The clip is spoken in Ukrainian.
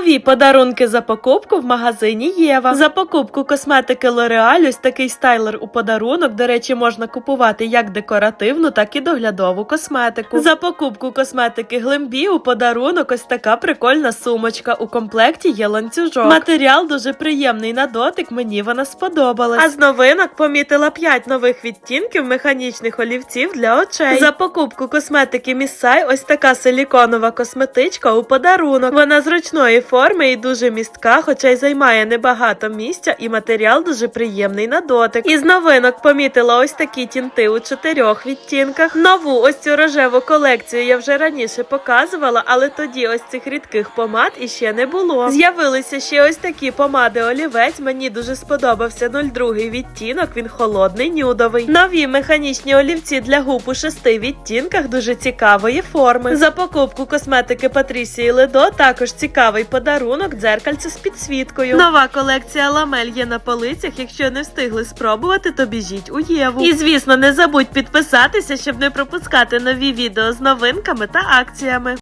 Нові подарунки за покупку в магазині Єва. За покупку косметики L'Oreal ось такий стайлер у подарунок. До речі, можна купувати як декоративну, так і доглядову косметику. За покупку косметики Глембі у подарунок ось така прикольна сумочка. У комплекті є ланцюжок. Матеріал дуже приємний на дотик. Мені вона сподобалась. А з новинок помітила 5 нових відтінків механічних олівців для очей. За покупку косметики Міссай ось така силіконова косметичка у подарунок. Вона зручної форми і дуже містка, хоча й займає небагато місця, і матеріал дуже приємний на дотик. Із новинок помітила ось такі тінти у чотирьох відтінках. Нову ось цю рожеву колекцію я вже раніше показувала, але тоді ось цих рідких помад іще не було. З'явилися ще ось такі помади олівець. Мені дуже сподобався 02 відтінок. Він холодний, нюдовий. Нові механічні олівці для губ у шести відтінках дуже цікавої форми. За покупку косметики Патрісії Ледо також цікавий подарунок дзеркальце з підсвіткою. Нова колекція ламель є на полицях. Якщо не встигли спробувати, то біжіть у Єву. І звісно, не забудь підписатися, щоб не пропускати нові відео з новинками та акціями.